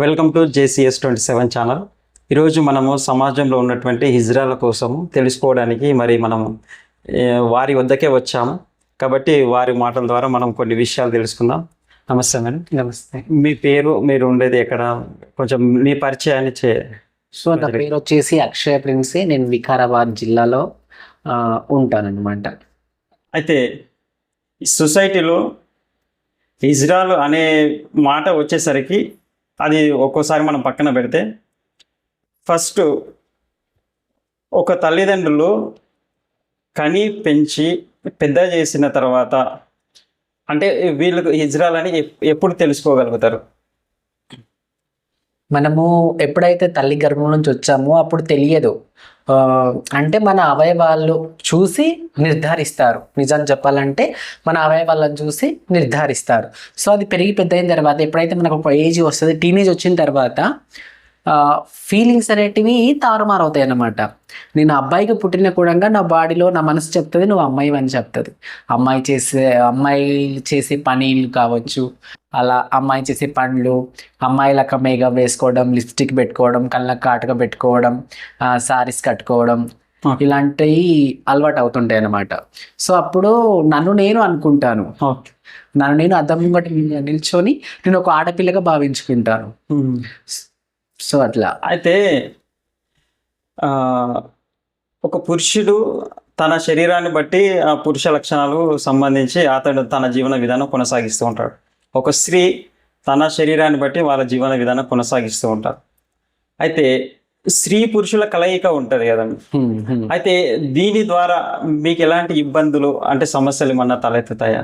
Welcome to JCS twenty seven channel ఈరోజు మనము సమాజంలో ఉన్నటువంటి హిజ్రాల కోసము తెలుసుకోవడానికి మరి మనము వారి వద్దకే వచ్చాము. కాబట్టి వారి మాటల ద్వారా మనం కొన్ని విషయాలు తెలుసుకుందాం. నమస్తే మేడం. నమస్తే. మీ పేరు మీరు ఉండేది ఎక్కడ? కొంచెం మీ పరిచయాన్ని చే సో నా పేరు వచ్చేసి అక్షయ ప్రిన్సీ. నేను వికారాబాద్ జిల్లాలో ఉంటానన్నమాట. అయితే సొసైటీలో ఇజ్రాయల్ అనే మాట వచ్చేసరికి అది ఒక్కోసారి మనం పక్కన పెడితే ఫస్ట్ ఒక తల్లిదండ్రులు కని పెంచి పెద్ద చేసిన తర్వాత అంటే వీళ్ళకు ఇజ్రాలని ఎప్పుడు తెలుసుకోగలుగుతారు? మనము ఎప్పుడైతే తల్లి గర్భం నుంచి వచ్చామో అప్పుడు తెలియదు. అంటే మన అవయవాలు చూసి నిర్ధారిస్తారు. నిజం చెప్పాలంటే మన అవయవాలను చూసి నిర్ధారిస్తారు. సో అది పెరిగి పెద్ద అయిన తర్వాత ఎప్పుడైతే మనకు ఒక ఏజ్ వస్తుంది టీనేజ్ వచ్చిన తర్వాత ఫీలింగ్స్ అనేటివి తారుమారు అవుతాయి అన్నమాట నేను అబ్బాయికి పుట్టిన కూడా నా బాడీలో నా మనసు చెప్తుంది నువ్వు అమ్మాయి అని చెప్తుంది. అమ్మాయి చేసే అమ్మాయి చేసే పనీలు కావచ్చు అలా అమ్మాయి చేసే పనులు అమ్మాయిలక మేకప్ వేసుకోవడం లిప్స్టిక్ పెట్టుకోవడం కళ్ళకు కాటుక పెట్టుకోవడం సారీస్ కట్టుకోవడం. ఇలాంటివి అలవాటు అవుతుంటాయి అన్నమాట సో అప్పుడు నన్ను నేను అనుకుంటాను. నన్ను నేను అద్దం ముంగట నిల్చొని నేను ఒక ఆడపిల్లగా భావించుకుంటాను. సో అట్లా. అయితే ఆ, ఒక పురుషుడు తన శరీరాన్ని బట్టి ఆ పురుష లక్షణాలు సంబంధించి అతడు తన జీవన విధానం కొనసాగిస్తూ ఉంటాడు. ఒక స్త్రీ తన శరీరాన్ని బట్టి వాళ్ళ జీవన విధానం కొనసాగిస్తూ ఉంటారు. అయితే స్త్రీ పురుషుల కలయిక ఉంటుంది కదండి. అయితే దీని ద్వారా మీకు ఎలాంటి ఇబ్బందులు అంటే సమస్యలు ఏమన్నా తలెత్తుతాయా?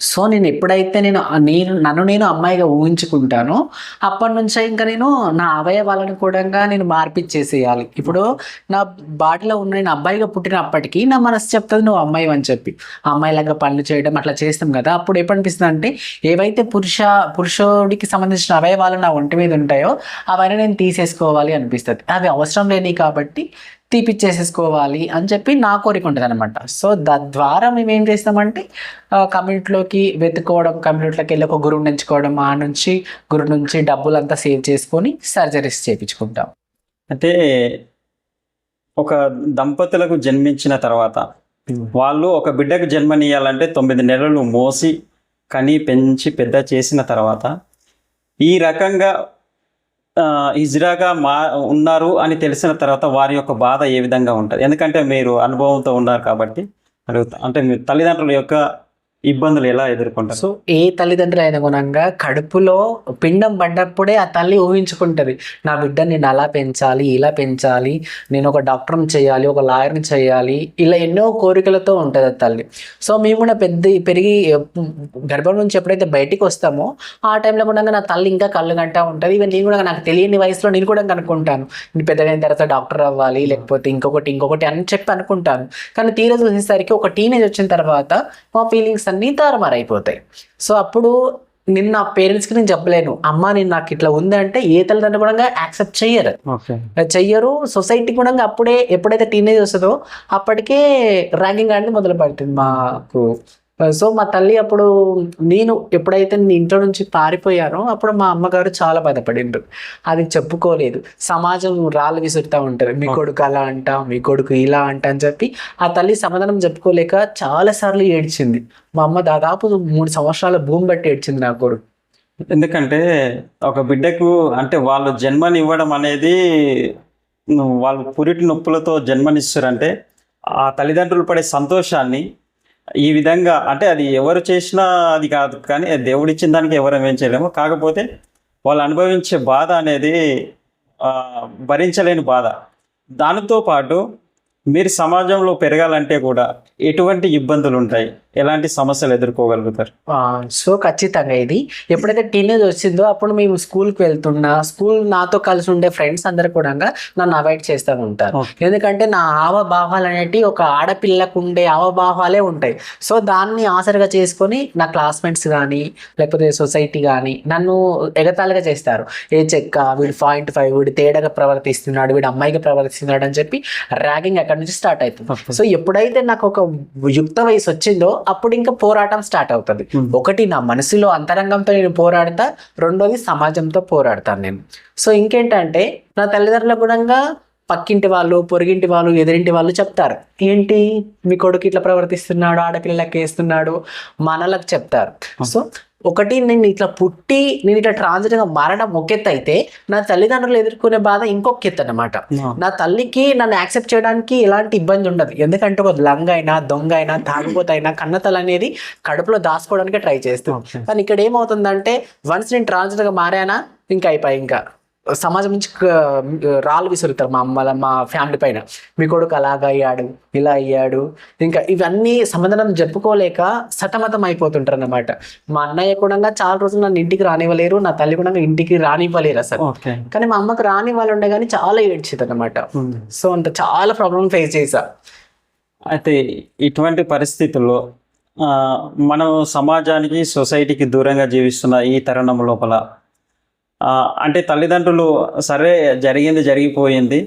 సో నేను ఎప్పుడైతే నేను నేను నన్ను నేను అమ్మాయిగా ఊహించుకుంటానో అప్పటి నుంచే ఇంకా నేను నా అవయవాలను కూడా నేను మార్పిచ్చేసేయాలి. ఇప్పుడు నా బాటిలో ఉన్న నేను అబ్బాయిగా పుట్టినప్పటికీ నా మనసు చెప్తుంది నువ్వు అమ్మాయి అని చెప్పి. అమ్మాయిలాగా పనులు చేయడం అట్లా చేస్తాం కదా అప్పుడు ఏమనిపిస్తుంది అంటే ఏవైతే పురుష పురుషుడికి సంబంధించిన అవయవాలు నా ఒంటి మీద ఉంటాయో అవన్నీ నేను తీసేసుకోవాలి అనిపిస్తుంది. అవి అవసరం లేని కాబట్టి తీపిచ్చేసేసుకోవాలి అని చెప్పి నా కోరిక ఉంటుంది అనమాట సో తద్వారా మేము ఏం చేస్తామంటే కమ్యూనిటీలోకి వెతుకోవడం కమ్యూనిటీలోకి వెళ్ళి ఒక గురువుని ఎంచుకోవడం ఆ నుంచి గురువు నుంచి డబ్బులంతా సేవ్ చేసుకొని సర్జరీస్ చేయించుకుంటాం. అంటే ఒక దంపతులకు జన్మించిన తర్వాత వాళ్ళు ఒక బిడ్డకు జన్మనీయాలంటే తొమ్మిది నెలలు మోసి కని పెంచి పెద్ద చేసిన తర్వాత ఈ రకంగా హిజ్రాగా మా ఉన్నారు అని తెలిసిన తర్వాత వారి యొక్క బాధ ఏ విధంగా ఉంటుంది? ఎందుకంటే మీరు అనుభవంతో ఉన్నారు కాబట్టి అడుగుతా అంటే మీ తల్లిదండ్రుల యొక్క ఇబ్బందులు ఎలా ఎదుర్కొంటారు? సో ఏ తల్లిదండ్రులు అయిన గుణంగా కడుపులో పిండం పడ్డప్పుడే ఆ తల్లి ఊహించుకుంటుంది నా బిడ్డని నేను అలా పెంచాలి ఇలా పెంచాలి నేను ఒక డాక్టర్ని చేయాలి ఒక లాయర్ని చేయాలి ఇలా ఎన్నో కోరికలతో ఉంటుంది ఆ తల్లి. సో మేము కూడా పెద్ద పెరిగి గర్భం నుంచి ఎప్పుడైతే బయటికి వస్తామో ఆ టైంలో కూడా నా తల్లి ఇంకా కళ్ళు గంటా ఉంటుంది. ఇవన్నీ నేను కూడా నాకు తెలియని వయసులో నేను కూడా కనుక్కుంటాను నేను పెద్దగైన తర్వాత డాక్టర్ అవ్వాలి లేకపోతే ఇంకొకటి ఇంకొకటి అని చెప్పి అనుకుంటాను. కానీ తీరా చూసేసరికి ఒక టీనేజ్ వచ్చిన తర్వాత మా ఫీలింగ్స్ అన్నీ తారుమారైపోతాయి. సో అప్పుడు నిన్న పేరెంట్స్కి నేను చెప్పలేను. అమ్మ నేను నాకు ఇట్లా ఉంది అంటే ఏ తల్లిదండ్రులు కూడా యాక్సెప్ట్ చెయ్యరు. చెయ్యరు. సొసైటీ కూడా అప్పుడే ఎప్పుడైతే టీనేజ్ వస్తుందో అప్పటికే ర్యాంకింగ్ అనేది మొదలు పడుతుంది మాకు. సో మా తల్లి అప్పుడు నేను ఎప్పుడైతే నేను ఇంట్లో నుంచి పారిపోయానో అప్పుడు మా అమ్మగారు చాలా బాధపడిండ్రు. అది చెప్పుకోలేదు. సమాజం రాళ్ళు విసురుతూ ఉంటుంది. మీ కొడుకు అలా అంట మీ కొడుకు ఇలా అంట అని చెప్పి ఆ తల్లి సమాధానం చెప్పుకోలేక చాలా సార్లు ఏడ్చింది. మా అమ్మ దాదాపు మూడు సంవత్సరాల భూమి బట్టి ఏడ్చింది నా కొడుకు. ఎందుకంటే ఒక బిడ్డకు అంటే వాళ్ళు జన్మనివ్వడం అనేది నువ్వు వాళ్ళు పురిటి నొప్పులతో జన్మనిస్తారంటే ఆ తల్లిదండ్రులు పడే సంతోషాన్ని ఈ విధంగా అంటే అది ఎవరు చేసినా అది కాదు కానీ దేవుడు ఇచ్చిన దానికి ఎవరు ఏం చేయలేము. కాకపోతే వాళ్ళు అనుభవించే బాధ అనేది భరించలేని బాధ. దానితో పాటు మీరు సమాజంలో పెరగాలంటే కూడా ఎటువంటి ఇబ్బందులు ఉంటాయి ఎలాంటి సమస్యలు ఎదుర్కోగలుగుతారు? సో ఖచ్చితంగా ఇది. ఎప్పుడైతే టీనేజ్ వచ్చిందో అప్పుడు మేము స్కూల్కి వెళ్తున్నా స్కూల్ నాతో కలిసి ఉండే ఫ్రెండ్స్ అందరు కూడా నన్ను అవాయిడ్ చేస్తూ ఉంటారు. ఎందుకంటే నా హావభావాలు అనేటివి ఒక ఆడపిల్లకు ఉండే హావభావాలే ఉంటాయి. సో దాన్ని ఆసరిగా చేసుకొని నా క్లాస్మేట్స్ కానీ లేకపోతే సొసైటీ కానీ నన్ను ఎగతాళిగా చేస్తారు. ఏ చెక్క వీడు పాయింట్ ఫైవ్ వీడు తేడాగా ప్రవర్తిస్తున్నాడు వీడు అమ్మాయిగా ప్రవర్తిస్తున్నాడు అని చెప్పి ర్యాగింగ్ అక్కడ నుంచి స్టార్ట్ అవుతుంది. సో ఎప్పుడైతే నాకు ఒక యుక్త వయసు వచ్చిందో అప్పుడు ఇంకా పోరాటం స్టార్ట్ అవుతుంది. ఒకటి నా మనసులో అంతరంగంతో నేను పోరాడతా రెండోది సమాజంతో పోరాడతాను నేను. సో ఇంకేంటంటే నా తల్లిదండ్రుల గుణంగా పక్కింటి వాళ్ళు పొరుగింటి వాళ్ళు ఎదురింటి వాళ్ళు చెప్తారు. ఏంటి? మీ కొడుకు ఇట్లా ప్రవర్తిస్తున్నాడు ఆడపిల్లలకి వేస్తున్నాడు మనలకు చెప్తారు. సో ఒకటి నేను ఇట్లా పుట్టి నేను ఇట్లా ట్రాన్స్జెండర్గా మారడం ఒక ఎత్తు అయితే నా తల్లిదండ్రులు ఎదుర్కొనే బాధ ఇంకొక ఎత్తు అనమాట నా తల్లికి నన్ను యాక్సెప్ట్ చేయడానికి ఎలాంటి ఇబ్బంది ఉండదు. ఎందుకంటే ఒక లంగ అయినా దొంగ అయినా తాగుబోతైనా కన్నతల అనేది కడుపులో దాచుకోవడానికి ట్రై చేస్తుంది కానీ ఇక్కడ ఏమవుతుందంటే వన్స్ నేను ట్రాన్స్జెండర్గా మారానా ఇంకా అయిపోయి ఇంకా. సమాజం నుంచి రాళ్ళు విసురుతారు మా అమ్మ మా ఫ్యామిలీ పైన. మీ కొడుకు అలాగ అయ్యాడు ఇలా అయ్యాడు. ఇంకా ఇవన్నీ సమాధానం జరుపుకోలేక సతమతం అయిపోతుంటారు అన్నమాట మా అన్నయ్య కూడా చాలా రోజులు నన్ను ఇంటికి రానివ్వలేరు నా తల్లి కూడా ఇంటికి రానివ్వలేరు అసలు. కానీ మా అమ్మకి రాని వాళ్ళు ఉండే కానీ చాలా ఏడ్చేది అనమాట సో అంత చాలా ప్రాబ్లమ్ ఫేస్ చేసా అయితే ఇటువంటి పరిస్థితుల్లో మనం సమాజానికి సొసైటీకి దూరంగా జీవిస్తున్న ఈ తరుణం లోపల అంటే తల్లిదండ్రులు సరే జరిగింది జరిగిపోయింది.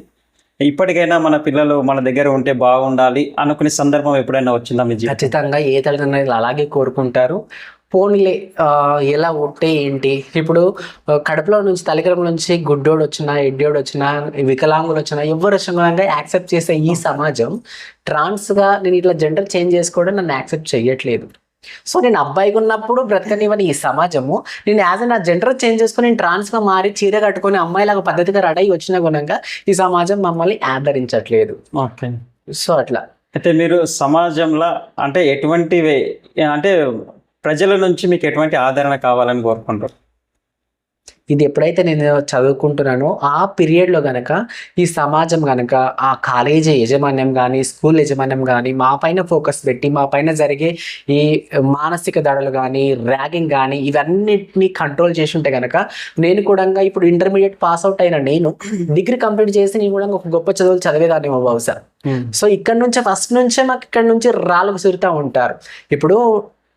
ఇప్పటికైనా మన పిల్లలు మన దగ్గర ఉంటే బాగుండాలి అనుకునే సందర్భం ఎప్పుడైనా వచ్చిందా మీ ఖచ్చితంగా ఏ తల్లిదండ్రులు అలాగే కోరుకుంటారు. పోనీలే ఎలా ఉంటే ఏంటి? ఇప్పుడు కడుపులో నుంచి తల్లిగర్భం నుంచి గుడ్డోడు వచ్చినా ఎడ్డోడు వచ్చినా వికలాంగులు వచ్చినా ఎవరు వచ్చినా యాక్సెప్ట్ చేసే ఈ సమాజం ట్రాన్స్గా నేను ఇట్లా జెండర్ చేంజ్ చేసుకోవడం నన్ను యాక్సెప్ట్ చేయట్లేదు సో నేను అబ్బాయిగా ఉన్నప్పుడు బ్రతకనివ్వని ఈ సమాజము. నేను యాజ్ నా జెండర్ చేంజ్ చేసుకొని నేను ట్రాన్స్గా మారి చీర కట్టుకొని అమ్మాయిలాగా పద్ధతిగా రెడీ వచ్చిన గుణంగా ఈ సమాజం మమ్మల్ని ఆదరించట్లేదు. ఓకే. సో అట్లా. అయితే మీరు సమాజంలో అంటే ఎటువంటి అంటే ప్రజల నుంచి మీకు ఎటువంటి ఆదరణ కావాలని కోరుకుంటారు? ఇది ఎప్పుడైతే నేను చదువుకుంటున్నానో ఆ పీరియడ్లో గనక ఈ సమాజం గనక ఆ కాలేజీ యజమాన్యం కానీ స్కూల్ యజమాన్యం కానీ మా పైన ఫోకస్ పెట్టి మా పైన జరిగే ఈ మానసిక దాడులు కానీ ర్యాగింగ్ కానీ ఇవన్నిటిని కంట్రోల్ చేసి ఉంటే గనక నేను కూడా ఇప్పుడు ఇంటర్మీడియట్ పాస్ అవుట్ అయిన నేను డిగ్రీ కంప్లీట్ చేసి నేను కూడా ఒక గొప్ప చదువులు చదివేదాన్నేమో బహుశా. సో ఇక్కడ నుంచే ఫస్ట్ నుంచే మాకు ఇక్కడ నుంచి రాళ్ళు విసురుతూ ఉంటారు. ఇప్పుడు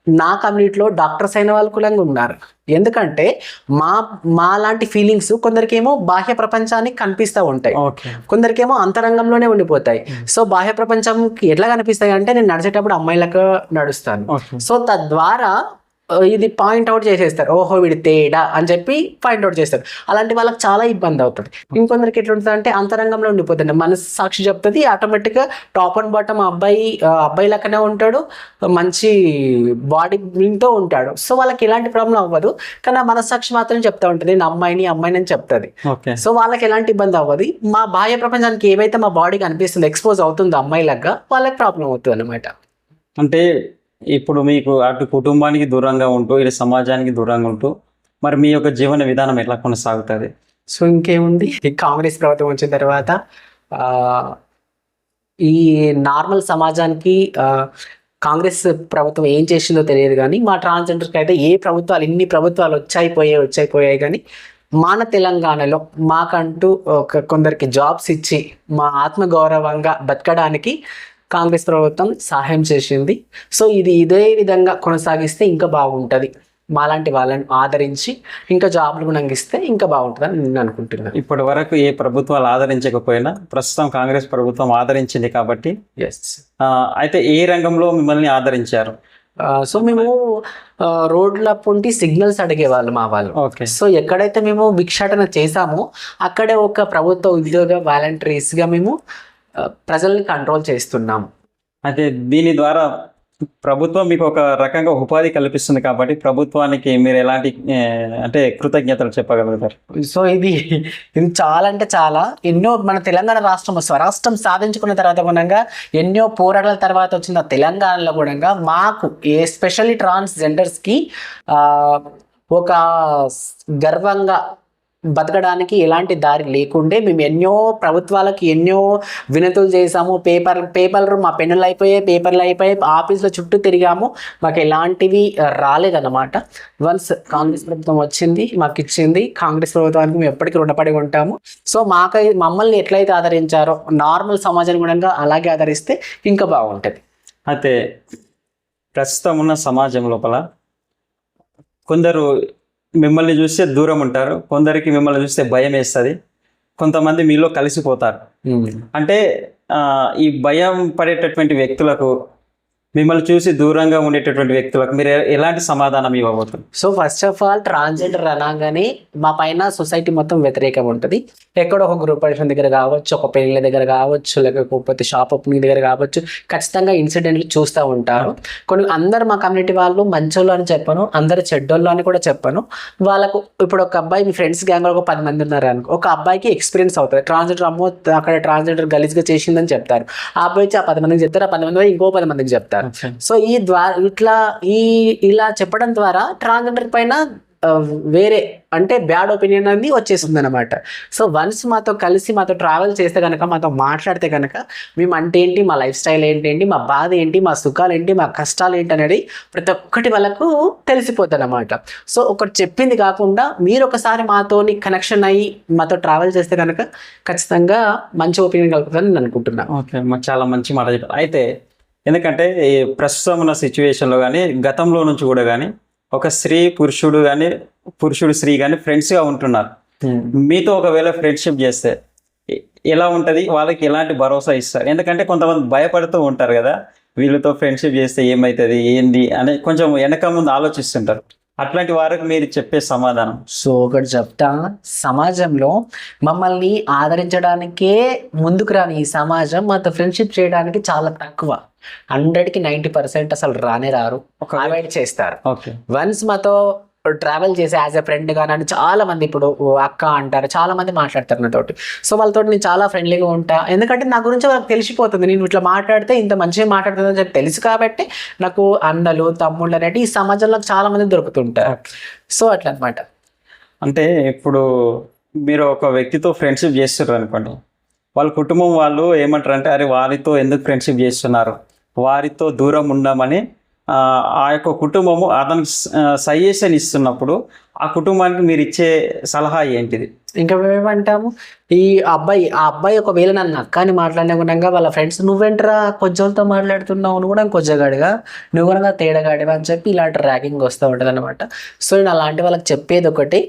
నా కమ్యూనిటీలో డాక్టర్స్ అయిన వాళ్ళు కూడా ఉన్నారు. ఎందుకంటే మా మా లాంటి ఫీలింగ్స్ కొందరికేమో బాహ్య ప్రపంచానికి కనిపిస్తూ ఉంటాయి. ఓకే. కొందరికేమో అంతరంగంలోనే ఉండిపోతాయి. సో బాహ్య ప్రపంచంకి ఎట్లా కనిపిస్తాయి అంటే నేను నడిచేటప్పుడు అమ్మాయిలకు నడుస్తాను. సో తద్వారా ఇది పాయింట్ అవుట్ చేసేస్తారు. ఓహో వీడి తేడా అని చెప్పి పాయింట్ అవుట్ చేస్తారు. అలాంటి వాళ్ళకి చాలా ఇబ్బంది అవుతుంది. ఇంకొందరికి ఎట్లా ఉంటుంది అంటే అంతరంగంలో ఉండిపోతుంది. మనసు సాక్షి చెప్తుంది ఆటోమేటిక్గా టాప్ అండ్ బాటమ్ అబ్బాయి అబ్బాయి లెక్కనే ఉంటాడు. మంచి బాడీ తో ఉంటాడు. సో వాళ్ళకి ఎలాంటి ప్రాబ్లం అవ్వదు. కానీ ఆ మనస్సాక్షి మాత్రం చెప్తా ఉంటుంది. నేను అమ్మాయిని అమ్మాయిని అని చెప్తుంది సో వాళ్ళకి ఎలాంటి ఇబ్బంది అవ్వదు. మా బాహ్య ప్రపంచానికి ఏవైతే మా బాడీకి అనిపిస్తుంది ఎక్స్పోజ్ అవుతుందో అమ్మాయిలాగా వాళ్ళకి ప్రాబ్లం అవుతుంది అనమాట అంటే ఇప్పుడు మీకు అటు కుటుంబానికి దూరంగా ఉంటూ ఇటు సమాజానికి దూరంగా ఉంటూ మరి మీ యొక్క జీవన విధానం ఎట్లా కొనసాగుతుంది? సో ఇంకేముంది? కాంగ్రెస్ ప్రభుత్వం వచ్చిన తర్వాత ఈ నార్మల్ సమాజానికి కాంగ్రెస్ ప్రభుత్వం ఏం చేసిందో తెలియదు కానీ మా ట్రాన్స్జెండర్కి అయితే ఏ ప్రభుత్వాలు ఇన్ని ప్రభుత్వాలు వచ్చాయి పోయాయి వచ్చాయి పోయాయి కానీ మన తెలంగాణలో మాకంటూ ఒక కొందరికి జాబ్స్ ఇచ్చి మా ఆత్మగౌరవంగా బతకడానికి కాంగ్రెస్ ప్రభుత్వం సహాయం చేసింది. సో ఇది ఇదే విధంగా కొనసాగిస్తే ఇంకా బాగుంటుంది. మాలాంటి వాళ్ళని ఆదరించి ఇంకా జాబ్లు కూడా ఇస్తే ఇంకా బాగుంటుందని నేను అనుకుంటున్నాను. ఇప్పటి వరకు ఏ ప్రభుత్వాలు ఆదరించకపోయినా ప్రస్తుతం కాంగ్రెస్ ప్రభుత్వం ఆదరించింది కాబట్టి ఎస్ అయితే ఏ రంగంలో మిమ్మల్ని ఆదరించారు? సో మేము రోడ్ల పొంటి సిగ్నల్స్ అడిగేవాళ్ళు మా వాళ్ళు. ఓకే. సో ఎక్కడైతే మేము భిక్షాటన చేశామో అక్కడే ఒక ప్రభుత్వ ఉద్యోగ వాలంటీర్స్గా మేము ప్రజల్ని కంట్రోల్ చేస్తున్నాము అయితే దీని ద్వారా ప్రభుత్వం మీకు ఒక రకంగా ఉపాధి కల్పిస్తుంది కాబట్టి ప్రభుత్వానికి మీరు ఎలాంటి అంటే కృతజ్ఞతలు చెప్పగలుగుతారు? సో ఇది ఇది చాలా అంటే చాలా. ఎన్నో మన తెలంగాణ రాష్ట్రం స్వరాష్ట్రం సాధించుకున్న తర్వాత గుణంగా ఎన్నో పోరాటాల తర్వాత వచ్చిన తెలంగాణలో గుణంగా మాకు ఎస్పెషల్లీ ట్రాన్స్జెండర్స్కి ఒక గర్వంగా బతకడానికి ఎలాంటి దారి లేకుండే మేము ఎన్నో ప్రభుత్వాలకు ఎన్నో వినతులు చేసాము పేపర్ పేపర్లు మా పెన్నులు అయిపోయాయి పేపర్లు అయిపోయాయి. ఆఫీస్లో చుట్టూ తిరిగాము. మాకు ఎలాంటివి రాలేదన్నమాట. వన్స్ కాంగ్రెస్ ప్రభుత్వం వచ్చింది మాకు ఇచ్చింది. కాంగ్రెస్ ప్రభుత్వానికి మేము ఎప్పటికీ రుణపడి ఉంటాము. సో మాకై మమ్మల్ని ఎట్లయితే ఆదరించారో నార్మల్ సమాజాన్ని కూడా అలాగే ఆదరిస్తే ఇంకా బాగుంటుంది. అయితే ప్రస్తుతం ఉన్న సమాజం లోపల కొందరు మిమ్మల్ని చూస్తే దూరం ఉంటారు కొందరికి మిమ్మల్ని చూస్తే భయం వేస్తుంది. కొంతమంది మీలో కలిసిపోతారు. అంటే ఈ భయం పడేటటువంటి వ్యక్తులకు మిమ్మల్ని చూసి దూరంగా ఉండేటటువంటి వ్యక్తులకు మీరు ఎలాంటి సమాధానం ఇవ్వబోతుంది so first of all transgender అనగానే మా పైన సొసైటీ మొత్తం వ్యతిరేకం ఉంటుంది. ఎక్కడో ఒక గ్రూప్ పర్సన్ దగ్గర కావచ్చు ఒక పెళ్ళి దగ్గర కావచ్చు లేకపోతే షాప్ ఓపెనింగ్ దగ్గర కావచ్చు ఖచ్చితంగా ఇన్సిడెంట్లు చూస్తూ ఉంటారు. కొన్ని అందరు మా కమ్యూనిటీ వాళ్ళు మంచోళ్ళు అని చెప్పను అందరు చెడ్డోళ్ళు అని కూడా చెప్పను. వాళ్ళకు ఇప్పుడు ఒక అబ్బాయి మీ ఫ్రెండ్స్ గ్యాంగ్ ఒక పది మంది ఉన్నారు అనుకో ఒక అబ్బాయికి ఎక్స్పీరియన్స్ అవుతుంది. ట్రాన్స్జెండర్ అమ్మో అక్కడ ట్రాన్స్జెండర్ గలీజ్గా చేసిందని చెప్తారు. ఆ అబ్బాయి వచ్చి ఆ పది మందికి చెప్తారు ఆ పది మంది ఇంకో పది మందికి చెప్తారు. సో ఈ ద్వారా ఇట్లా ఈ ఇలా చెప్పడం ద్వారా ట్రాన్స్జెండర్ పైన వేరే అంటే బ్యాడ్ ఒపీనియన్ అనేది వచ్చేస్తుంది అనమాట సో వన్స్ మాతో కలిసి మాతో ట్రావెల్ చేస్తే కనుక మాతో మాట్లాడితే కనుక మేము అంటే ఏంటి మా లైఫ్ స్టైల్ ఏంటి మా బాధ ఏంటి మా సుఖాలు ఏంటి మా కష్టాలు ఏంటి అనేది ప్రతి ఒక్కటి వాళ్ళకు తెలిసిపోతుంది అనమాట సో ఒకటి చెప్పింది కాకుండా మీరు ఒకసారి మాతోని కనెక్షన్ అయ్యి మాతో ట్రావెల్ చేస్తే కనుక ఖచ్చితంగా మంచి ఒపీనియన్ కలుగుతుందని నేను అనుకుంటున్నాను ఓకే చాలా మంచి మాట చెప్పారు. అయితే ఎందుకంటే ఈ ప్రస్తుతం ఉన్న సిచ్యువేషన్లో కానీ గతంలో నుంచి కూడా కానీ ఒక స్త్రీ పురుషుడు కానీ పురుషుడు స్త్రీ కానీ ఫ్రెండ్స్గా ఉంటున్నారు. మీతో ఒకవేళ ఫ్రెండ్షిప్ చేస్తే ఎలా ఉంటుంది? వాళ్ళకి ఎలాంటి భరోసా ఇస్తారు? ఎందుకంటే కొంతమంది భయపడుతూ ఉంటారు కదా వీళ్ళతో ఫ్రెండ్షిప్ చేస్తే ఏమవుతుంది ఏంది? అని కొంచెం వెనక ముందు ఆలోచిస్తుంటారు. అట్లాంటి వారికి మీరు చెప్పే సమాధానం. సో ఒకటి చెప్తా. సమాజంలో మమ్మల్ని ఆదరించడానికే ముందుకు రాని ఈ సమాజం మాతో ఫ్రెండ్షిప్ చేయడానికి చాలా తక్కువ. హండ్రెడ్కి నైంటీ పర్సెంట్ అసలు రానే రారు. ఒక అవాయిడ్ చేస్తారు. ఓకే. వన్స్ మాతో ట్రావెల్ చేసి యాజ్ ఎ ఫ్రెండ్గా నన్ను చాలా మంది ఇప్పుడు అక్క అంటారు చాలా మంది మాట్లాడతారు నాతోటి సో వాళ్ళతో నేను చాలా ఫ్రెండ్లీగా ఉంటా. ఎందుకంటే నా గురించి వాళ్ళకి తెలిసిపోతుంది. నేను ఇట్లా మాట్లాడితే ఇంత మంచిగా మాట్లాడుతుందని చెప్పి తెలుసు కాబట్టి నాకు అన్నలు తమ్ముళ్ళు అనేటి ఈ సమాజంలో చాలా మంది దొరుకుతుంటారు. సో అట్లా అనమాట అంటే ఇప్పుడు మీరు ఒక వ్యక్తితో ఫ్రెండ్షిప్ చేస్తున్నారు అనుకోండి. వాళ్ళ కుటుంబం వాళ్ళు ఏమంటారు అంటే అరే వారితో ఎందుకు ఫ్రెండ్షిప్ చేస్తున్నారు? వారితో దూరం ఉండమని ఆ, యొక్క కుటుంబము అతనికి సజెషన్ ఇస్తున్నప్పుడు ఆ కుటుంబానికి మీరు ఇచ్చే సలహా ఏంటిది? ఇంకా మేమేమంటాము ఈ అబ్బాయి ఆ అబ్బాయి ఒకవేళ నన్ను అక్క అని మాట్లాడిన వాళ్ళ ఫ్రెండ్స్ నువ్వెంటరా కొంచెంతో మాట్లాడుతున్నావు నువ్వు కూడా కొంచెగాడిగా నువ్వు కూడా తేడగాడివా? అని చెప్పి ఇలాంటి ర్యాగింగ్ వస్తూ ఉంటుంది అనమాట సో నేను అలాంటి వాళ్ళకి చెప్పేది ఒకటి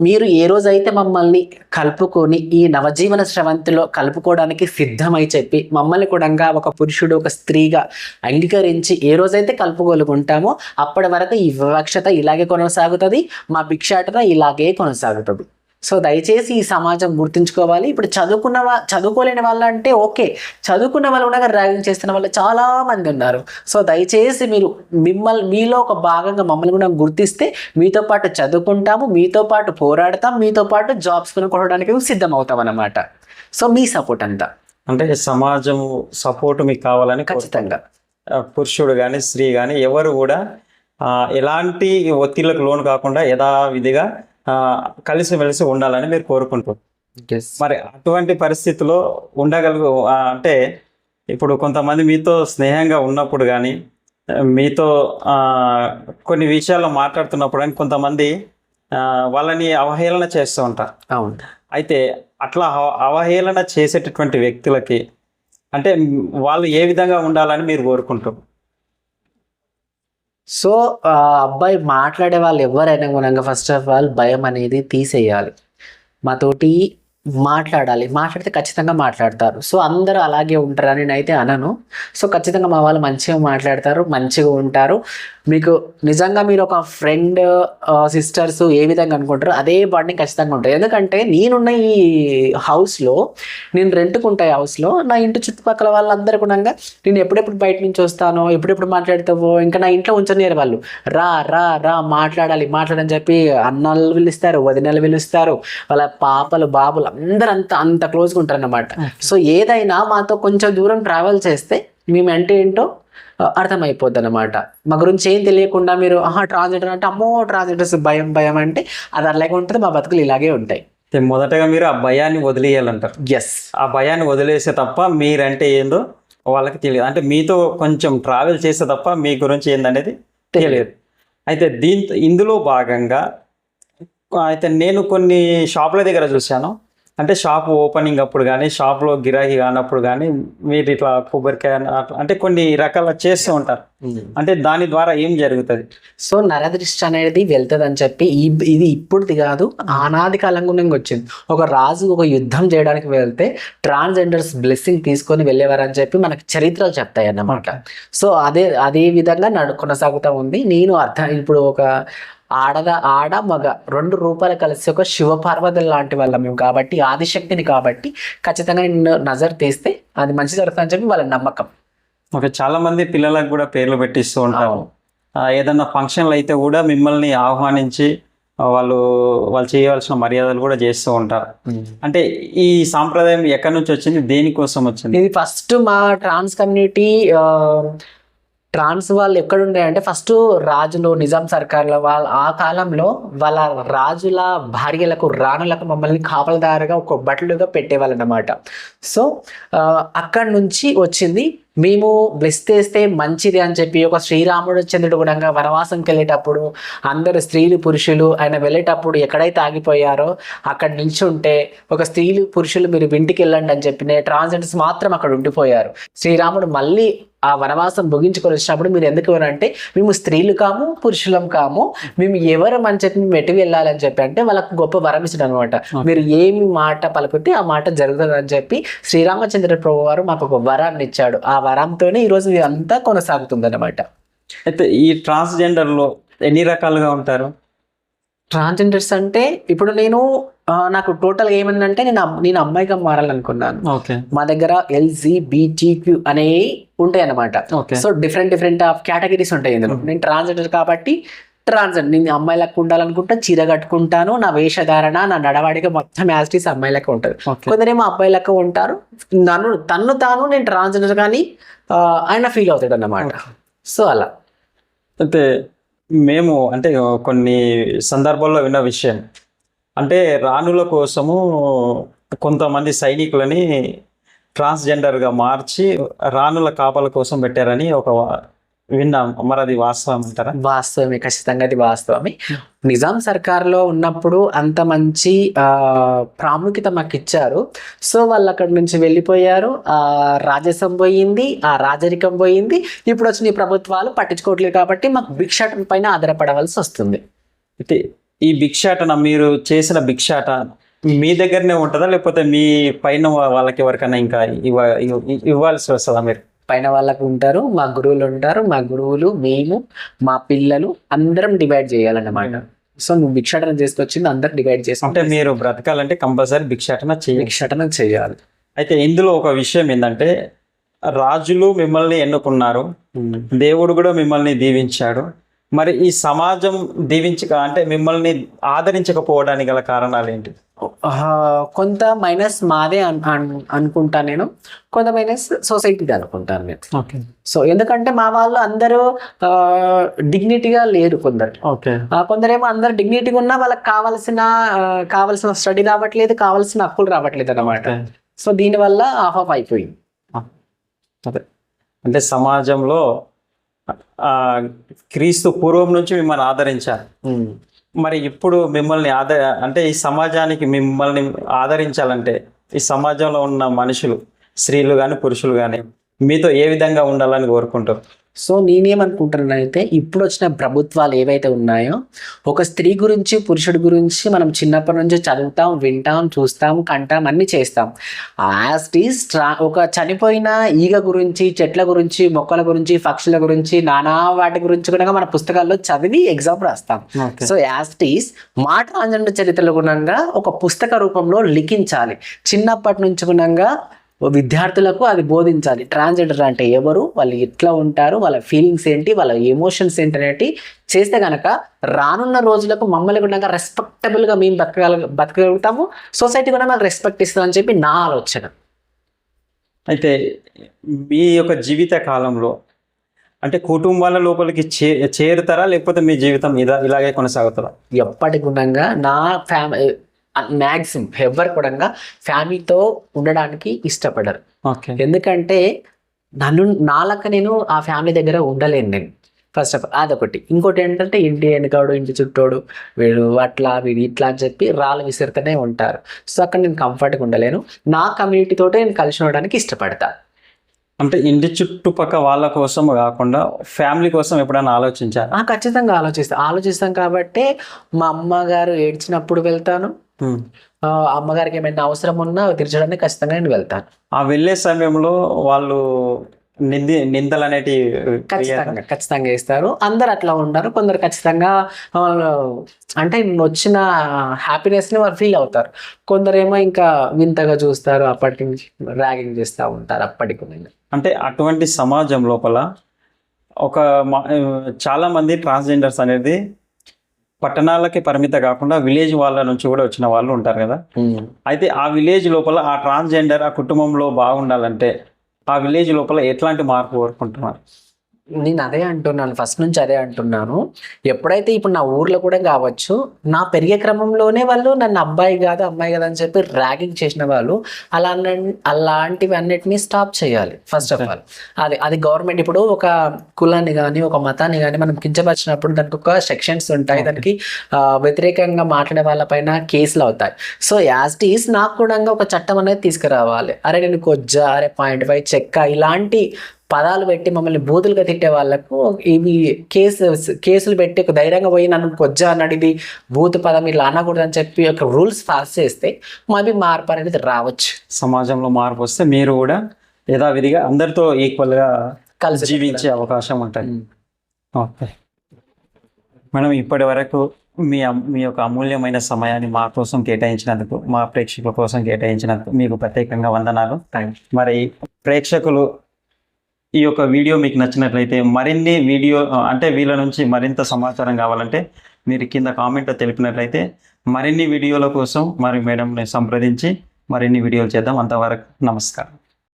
మీరు ఏ రోజైతే మమ్మల్ని కలుపుకొని ఈ నవజీవన స్రవంతిలో కలుపుకోవడానికి సిద్ధమై చెప్పి మమ్మల్ని కూడా ఒక పురుషుడు ఒక స్త్రీగా అంగీకరించి ఏ రోజైతే కలుపుకోలుకుంటామో అప్పటి వరకు ఈ వివక్షత ఇలాగే కొనసాగుతుంది మా భిక్షాటన ఇలాగే కొనసాగుతుంది. సో దయచేసి ఈ సమాజం గుర్తుంచుకోవాలి. ఇప్పుడు చదువుకున్న వా చదువుకోలేని వాళ్ళు అంటే ఓకే. చదువుకున్న వాళ్ళు కూడా ర్యాగింగ్ చేస్తున్న వాళ్ళు చాలా మంది ఉన్నారు. సో దయచేసి మీరు మిమ్మల్ని మీలో ఒక భాగంగా మమ్మల్ని కూడా గుర్తిస్తే మీతో పాటు చదువుకుంటాము మీతో పాటు పోరాడతాం మీతో పాటు జాబ్స్ కొనుక్కోవడానికి సిద్ధం అవుతాం అన్నమాట. సో మీ సపోర్ట్ అంతా. అంటే సమాజం సపోర్ట్ మీకు కావాలని ఖచ్చితంగా. పురుషుడు కానీ స్త్రీ కానీ ఎవరు కూడా ఎలాంటి ఒత్తిళ్ళకు లోను కాకుండా యథావిధిగా ఆ, కలిసిమెలిసి ఉండాలని మీరు కోరుకుంటారు మరి అటువంటి పరిస్థితిలో ఉండగలుగు అంటే ఇప్పుడు కొంతమంది మీతో స్నేహంగా ఉన్నప్పుడు కానీ మీతో కొన్ని విషయాల్లో మాట్లాడుతున్నప్పుడు కానీ కొంతమంది వాళ్ళని అవహేళన చేస్తూ ఉంటారు. అవును. అయితే అట్లా అవ- అవహేళన చేసేటటువంటి వ్యక్తులకి అంటే వాళ్ళు ఏ విధంగా ఉండాలని మీరు కోరుకుంటారు సో అబ్బాయి మాట్లాడే వాళ్ళు ఎవరైనా కూడా ఫస్ట్ ఆఫ్ ఆల్ భయం అనేది తీసేయాలి. మాతోటి మాట్లాడాలి. మాట్లాడితే ఖచ్చితంగా మాట్లాడతారు. సో అందరూ అలాగే ఉంటారని నేనైతే అనను. సో ఖచ్చితంగా మా వాళ్ళు మంచిగా మాట్లాడతారు మంచిగా ఉంటారు. మీకు నిజంగా మీరు ఒక ఫ్రెండ్ సిస్టర్స్ ఏ విధంగా అనుకుంటారో అదే బాండింగ్ ఖచ్చితంగా ఉంటుంది. ఎందుకంటే నేనున్న ఈ హౌస్లో నేను రెంట్కుంటా ఈ హౌస్లో నా ఇంటి చుట్టుపక్కల వాళ్ళందరూ కూడా నేను ఎప్పుడెప్పుడు బయట నుంచి వస్తానో ఎప్పుడెప్పుడు మాట్లాడతావో ఇంకా నా ఇంట్లో ఉంచలేరు వాళ్ళు. రా రా రా మాట్లాడాలి మాట్లాడని చెప్పి అన్నలు పిలుస్తారు వదినలు పిలుస్తారు వాళ్ళ పాపలు బాబులు అందరూ అంత అంత క్లోజ్గా ఉంటారు అన్నమాట సో ఏదైనా మాతో కొంచెం దూరం ట్రావెల్ చేస్తే మేము అంటే ఏంటో అర్థమైపోద్ది అనమాట మా గురించి ఏం తెలియకుండా మీరు ఆహా ట్రాన్స్జెండర్ అంటే అమ్మో ట్రాన్స్జెండర్స్ భయం భయం అంటే అది అలాగే ఉంటుంది మా బతుకులు ఇలాగే ఉంటాయి. మొదటగా మీరు ఆ భయాన్ని వదిలేయాలంటారు. ఎస్ ఆ భయాన్ని వదిలేసే తప్ప మీరంటే ఏందో వాళ్ళకి తెలియదు. అంటే మీతో కొంచెం ట్రావెల్ చేస్తే తప్ప మీ గురించి ఏందనేది తెలియదు. అయితే దీంతో ఇందులో భాగంగా అయితే నేను కొన్ని షాపుల దగ్గర చూశాను. అంటే షాప్ ఓపెనింగ్ అప్పుడు కానీ షాప్లో గిరాకీ కానప్పుడు కానీ మీరు ఇట్లా కొబ్బరికాయ అంటే కొన్ని రకాల చేస్తూ ఉంటారు. అంటే దాని ద్వారా ఏం జరుగుతుంది? సో నరదృష్టి అనేది వెళ్తుంది అని చెప్పి ఇది ఇప్పుడుది కాదు ఆనాది కాలంగా వచ్చింది. ఒక రాజు ఒక యుద్ధం చేయడానికి వెళ్తే ట్రాన్స్జెండర్స్ బ్లెస్సింగ్ తీసుకొని వెళ్ళేవారని చెప్పి మనకు చరిత్రలు చెప్తాయి అన్నమాట సో అదే అదే విధంగా నడు కొనసాగుతూ ఉంది. నేను అర్థం ఇప్పుడు ఒక ఆడద ఆడ మగ రెండు రూపాయలు కలిసి ఒక శివపార్వతులు లాంటి వాళ్ళం మేము కాబట్టి ఆదిశక్తిని కాబట్టి ఖచ్చితంగా నిన్ను నజర్ తీస్తే అది మంచి జరుగుతుందని చెప్పి వాళ్ళ నమ్మకం. ఓకే చాలా మంది పిల్లలకు కూడా పేర్లు పెట్టిస్తూ. ఆ, ఏదన్నా ఫంక్షన్లు అయితే కూడా మిమ్మల్ని ఆహ్వానించి వాళ్ళు వాళ్ళు చేయవలసిన మర్యాదలు కూడా చేస్తూ ఉంటారు. అంటే ఈ సాంప్రదాయం ఎక్కడి నుంచి వచ్చింది? దేనికోసం వచ్చింది? ఇది ఫస్ట్ మా ట్రాన్స్ కమ్యూనిటీ ట్రాన్స్ వాళ్ళు ఎక్కడ ఫస్ట్ రాజులు నిజాం సర్కార్లో వాళ్ళ ఆ కాలంలో వాళ్ళ రాజుల భార్యలకు రాణులకు మమ్మల్ని కాపలదారుగా ఒక బట్టలుగా పెట్టేవాళ్ళు అన్నమాట సో అక్కడి నుంచి వచ్చింది మేము బ్లెస్ చేస్తే మంచిది అని చెప్పి ఒక శ్రీరాముడు చంద్రుడు కూడా వనవాసంకి వెళ్ళేటప్పుడు అందరు స్త్రీలు పురుషులు ఆయన వెళ్ళేటప్పుడు ఎక్కడైతే ఆగిపోయారో అక్కడ నిల్చుంటే ఒక స్త్రీలు పురుషులు మీరు ఇంటికి వెళ్ళండి అని చెప్పిన ట్రాన్స్జెండర్స్ మాత్రం అక్కడ ఉండిపోయారు. శ్రీరాముడు మళ్ళీ ఆ వనవాసం ముగించుకొని వచ్చినప్పుడు మీరు ఎందుకు అంటే మేము స్త్రీలు కాము పురుషులం కాము మేము ఎవరు అని చెప్పి మేము ఎటు వెళ్ళాలని చెప్పి అంటే వాళ్ళకు గొప్ప వరం ఇచ్చాడు అనమాట మీరు ఏమి మాట పలుకుతే ఆ మాట జరుగుతుంది అని చెప్పి శ్రీరామచంద్ర ప్రభు వారు మాకు ఒక వరాన్ని ఇచ్చాడు. ఆ వరంతోనే ఈరోజు ఇదంతా కొనసాగుతుంది అనమాట అయితే ఈ ట్రాన్స్జెండర్లో ఎన్ని రకాలుగా ఉంటారు? ట్రాన్స్జెండర్స్ అంటే ఇప్పుడు నేను నాకు టోటల్ ఏమైందంటే నేను నేను అమ్మాయిగా మారాలనుకున్నాను. మా దగ్గర ఎల్జీ బీటీక్యూ అనేవి ఉంటాయి అన్నమాట okay. So different different of categories ఉంటాయి ఇందులో. నేను ట్రాన్స్జెండర్ కాబట్టి ట్రాన్స్జెండర్. నేను అమ్మాయిలకు ఉండాలనుకుంటా చీర కట్టుకుంటాను నా వేషధారణ నా నడవడిక మొత్తం యాజిటీస్ అమ్మాయిలకు ఉంటుంది. కొందరేమో అబ్బాయిలకు ఉంటారు. నన్ను తన్ను తాను నేను ట్రాన్స్జెండర్ కానీ ఆయన ఫీల్ అవుతాడు అన్నమాట సో అలా. అయితే మేము అంటే కొన్ని సందర్భాల్లో విన్న విషయం. అంటే రాణుల కోసము కొంతమంది సైనికులని ట్రాన్స్జెండర్గా మార్చి రాణుల కాపల కోసం పెట్టారని ఒక విన్నాం మరి అది వాస్తవం అంటారా? వాస్తవమే ఖచ్చితంగా అది వాస్తవమే. నిజాం సర్కార్లో ఉన్నప్పుడు అంత మంచి ప్రాముఖ్యత మాకు ఇచ్చారు. సో వాళ్ళు అక్కడి నుంచి వెళ్ళిపోయారు. ఆ రాజసం పోయింది ఆ రాజరికం పోయింది. ఇప్పుడు వచ్చిన ప్రభుత్వాలు పట్టించుకోవట్లేదు కాబట్టి మాకు భిక్షాటం పైన ఆధారపడవలసి వస్తుంది. అయితే ఈ భిక్షాటన మీరు చేసిన భిక్షాట మీ దగ్గరనే ఉంటుందా? లేకపోతే మీ పైన వాళ్ళకి ఎవరికైనా ఇంకా ఇవ్వ- ఇవ్వాల్సి వస్తుందా మీరు? పైన వాళ్ళకు ఉంటారు మా గురువులు ఉంటారు మా గురువులు మేము మా పిల్లలు అందరం డివైడ్ చేయాలన్నమాట. సో నువ్వు భిక్షాటన చేసుకొచ్చింది అందరు డివైడ్ అంటే చేసుకుంటే మీరు బ్రతకాలంటే కంపల్సరీ భిక్షాటన చేయాలి. భిక్షాటన చేయాలి. అయితే ఇందులో ఒక విషయం ఏంటంటే రాజులు మిమ్మల్ని ఎన్నుకున్నారు దేవుడు కూడా మిమ్మల్ని దీవించాడు. మరి ఈ సమాజం దీవించక అంటే మిమ్మల్ని ఆదరించకపోవడానికి గల కారణాలు ఏంటి? కొంత మైనస్ మాదే అన్- అన్- అనుకుంటా నేను. కొంత మైనస్ సొసైటీది అనుకుంటాను నేను. ఓకే. సో ఎందుకంటే మా వాళ్ళు అందరూ డిగ్నిటీగా లేరు కొందరు. కొందరేమో అందరు డిగ్నిటీగా ఉన్నా వాళ్ళకి కావాల్సిన కావాల్సిన స్టడీ రావట్లేదు కావాల్సిన హక్కులు రావట్లేదు అన్నమాట. సో దీనివల్ల ఆఫ్ ఆఫ్ అయిపోయింది. అదే. అంటే సమాజంలో ఆ, క్రీస్తు పూర్వం నుంచి మిమ్మల్ని ఆదరించారు. మరి ఇప్పుడు మిమ్మల్ని ఆద అంటే ఈ సమాజానికి మిమ్మల్ని ఆదరించాలంటే ఈ సమాజంలో ఉన్న మనుషులు స్త్రీలు కానీ పురుషులు కానీ మీతో ఏ విధంగా ఉండాలని కోరుకుంటారు? సో నేనేమనుకుంటున్నానైతే ఇప్పుడు వచ్చిన ప్రభుత్వాలు ఏవైతే ఉన్నాయో ఒక స్త్రీ గురించి పురుషుడి గురించి మనం చిన్నప్పటి నుంచి చదువుతాం వింటాం చూస్తాం కంటాం అన్ని చేస్తాం. యాజ్ ఈస్ ఒక చనిపోయిన ఈగ గురించి చెట్ల గురించి మొక్కల గురించి పక్షుల గురించి నానా వాటి గురించి కూడా మన పుస్తకాల్లో చదివి ఎగ్జామ్ రాస్తాం. సో యాజ్ ఈస్ మా ట్రాన్స్జెండర్ చరిత్రలో గుణంగా ఒక పుస్తక రూపంలో లిఖించాలి. చిన్నప్పటి నుంచి గుణంగా విద్యార్థులకు అది బోధించాలి. ట్రాన్స్జెండర్ అంటే ఎవరు? వాళ్ళు ఎట్లా ఉంటారు? వాళ్ళ ఫీలింగ్స్ ఏంటి? వాళ్ళ ఎమోషన్స్ ఏంటి అనేటి చేస్తే గనక రానున్న రోజులకు మమ్మల్ని కూడా రెస్పెక్టబుల్గా మేము బతకగల బతకగలుగుతాము. సొసైటీ కూడా మాకు రెస్పెక్ట్ ఇస్తుందని చెప్పి నా ఆలోచన. అయితే మీ యొక్క జీవిత కాలంలో అంటే కుటుంబాల లోపలికి చే చేరుతారా? లేకపోతే మీ జీవితం ఇదా ఇలాగే కొనసాగుతారా ఎప్పటి గుణంగా నా ఫ్యామిలీ మ్యాక్సిమం ఎవరు కూడా ఫ్యామిలీతో ఉండడానికి ఇష్టపడరు. ఓకే. ఎందుకంటే నన్ను నాలక నేను ఆ ఫ్యామిలీ దగ్గర ఉండలేను నేను. ఫస్ట్ ఆఫ్ ఆల్ అదొకటి. ఇంకోటి ఏంటంటే ఇంటి వెనుకాడు ఇంటి చుట్టోడు వీడు అట్లా వీడు ఇట్లా అని చెప్పి రాళ్ళు విసిరుతూనే ఉంటారు. సో అక్కడ నేను కంఫర్ట్గా ఉండలేను. నా కమ్యూనిటీ తోటే నేను కలిసి ఉండడానికి ఇష్టపడతా. అంటే ఇంటి చుట్టుపక్క వాళ్ళ కోసం కాకుండా ఫ్యామిలీ కోసం ఎప్పుడైనా ఆలోచించారా? ఖచ్చితంగా ఆలోచిస్తాను ఆలోచిస్తాం కాబట్టి మా అమ్మగారు ఏడ్చినప్పుడు వెళ్తాను. అమ్మగారికి ఏమైనా అవసరం ఉన్నా తీర్చడానికి ఖచ్చితంగా నేను వెళ్తాను. ఆ వెళ్ళే సమయంలో వాళ్ళు నింది నిందలు అనేటివి ఖచ్చితంగా ఖచ్చితంగా ఇస్తారు. అందరు అట్లా ఉండరు కొందరు ఖచ్చితంగా వాళ్ళు అంటే వచ్చిన హ్యాపీనెస్ని వాళ్ళు ఫీల్ అవుతారు. కొందరేమో ఇంకా వింతగా చూస్తారు అప్పటి నుంచి ర్యాగింగ్ చేస్తూ ఉంటారు అప్పటికి అంటే అటువంటి సమాజం లోపల ఒక చాలా మంది ట్రాన్స్జెండర్స్ అనేది పట్టణాలకి పరిమిత కాకుండా విలేజ్ వాళ్ళ నుంచి కూడా వచ్చిన వాళ్ళు ఉంటారు కదా. అయితే ఆ విలేజ్ లోపల ఆ ట్రాన్స్జెండర్ ఆ కుటుంబంలో బాగుండాలంటే ఆ విలేజ్ లోపల ఎట్లాంటి మార్పు కోరుకుంటున్నారు? నేను అదే అంటున్నాను ఫస్ట్ నుంచి అదే అంటున్నాను. ఎప్పుడైతే ఇప్పుడు నా ఊర్లో కూడా కావచ్చు నా పెరిగే క్రమంలోనే వాళ్ళు నన్ను అబ్బాయి కాదు అమ్మాయి కాదు అని చెప్పి ర్యాగింగ్ చేసిన వాళ్ళు అలా అలాంటివి అన్నిటినీ స్టాప్ చేయాలి ఫస్ట్ ఆఫ్ ఆల్ అది అది గవర్నమెంట్ ఇప్పుడు ఒక కులాన్ని కానీ ఒక మతాన్ని కానీ మనం కించపరిచినప్పుడు దానికి ఒక సెక్షన్స్ ఉంటాయి. దానికి వ్యతిరేకంగా మాట్లాడే వాళ్ళపైన కేసులు అవుతాయి. సో యాజ్ ఈస్ నాకు కూడా ఒక చట్టం అనేది తీసుకురావాలి. అరే నేను కొజ్జా అరే పాయింట్ ఫైవ్ చెక్క ఇలాంటి పదాలు పెట్టి మమ్మల్ని బూతులుగా తిట్టే వాళ్ళకు ఇవి కేసు కేసులు పెట్టి ఒక ధైర్యంగా పోయి నన్ను కొజ్జా అన్నాడు ఇది బూత్ పదం ఇలా అనకూడదు అని చెప్పి ఒక రూల్స్ పాస్ చేస్తే మేబీ మార్పు అనేది రావచ్చు. సమాజంలో మార్పు వస్తే మీరు కూడా యథావిధిగా అందరితో ఈక్వల్గా కలిసి జీవించే అవకాశం ఉంటుంది ఓకే. మేడం ఇప్పటి వరకు మీ మీ యొక్క అమూల్యమైన సమయాన్ని మా కోసం కేటాయించినందుకు మా ప్రేక్షకుల కోసం కేటాయించినందుకు మీకు ప్రత్యేకంగా వందనాలు. మరి ప్రేక్షకులు ఈ యొక్క వీడియో మీకు నచ్చినట్లయితే మరిన్ని వీడియో అంటే వీళ్ళ నుంచి మరింత సమాచారం కావాలంటే మీరు కింద కామెంట్లో తెలిపినట్లయితే మరిన్ని వీడియోల కోసం మరి మేడంని సంప్రదించి మరిన్ని వీడియోలు చేద్దాం. అంతవరకు నమస్కారం.